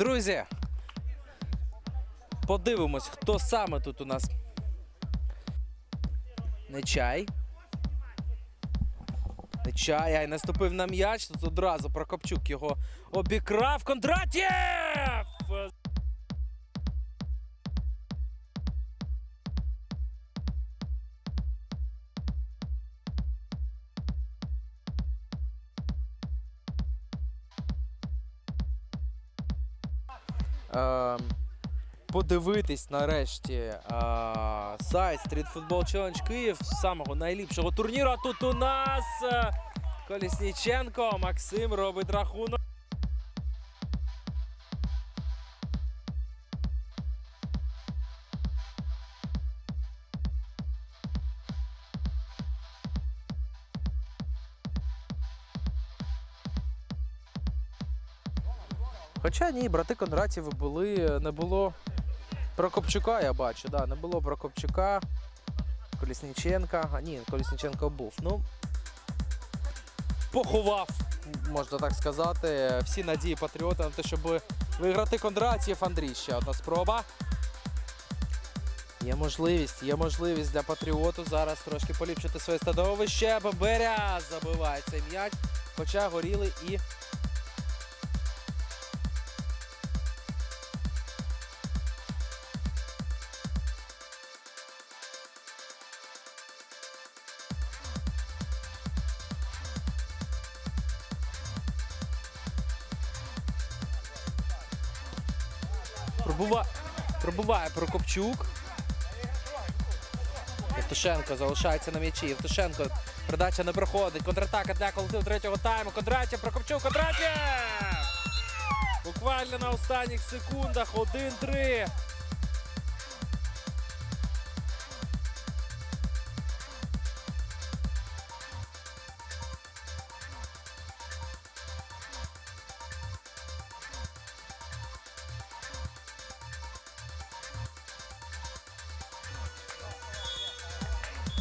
Друзі, подивимось, хто саме тут у нас. Нечай. Нечай, ай, наступив на м'яч. Тут одразу Прокопчук його обікрав. Кондратєв! Е, подивитись нарешті е, сайт Street Football Challenge Київ самого найліпшого турніру. А тут у нас е, Колісніченко Максим робить рахунок. Хоча ні, брати Кондратєви були, не було Прокопчука, я бачу, да, не було Прокопчука, Колісніченка. А ні, Колісніченко був. Ну, поховав, можна так сказати, всі надії патріота на те, щоб виграти Кондратєв. Андрій ще одна спроба. Є можливість, є можливість для патріоту зараз трошки поліпшити своє становище. Баберя забиває цей м'яч, хоча горіли і Пробува... Пробуває Прокопчук. Євтушенко залишається на м'ячі. Євтушенко. Передача не проходить. Контратака для колективу третього тайму. Кондратєв, Прокопчук, Кондратєв! Буквально на останніх секундах. 1-3.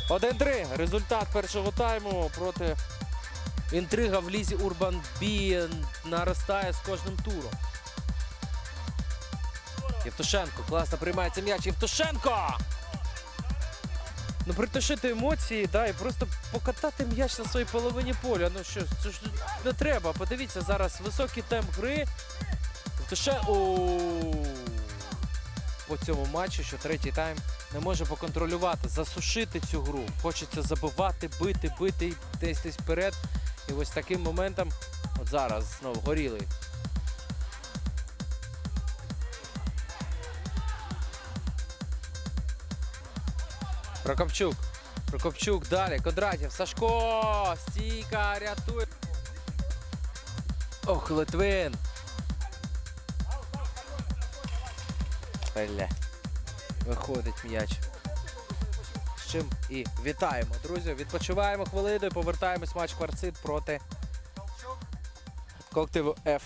Один-три. Результат першого тайму проти інтрига в лізі Урбан Бі наростає з кожним туром. Євтушенко класно приймається м'яч. Євтушенко! Ну, притушити емоції, да, і просто покатати м'яч на своїй половині поля. Ну що, це ж не треба. Подивіться зараз високий темп гри. Євтушенко. По цьому матчу, що третій тайм не може поконтролювати, засушити цю гру. Хочеться забивати, бити, бити десь десь вперед. І ось таким моментом, от зараз знову горілий. Прокопчук. Прокопчук далі. Кондратєв. Сашко. Стійка рятує. Ох, Литвин. Бля. Виходить м'яч. З чим і вітаємо, друзі. Відпочиваємо хвилину і повертаємось матч кварцит проти колективу F.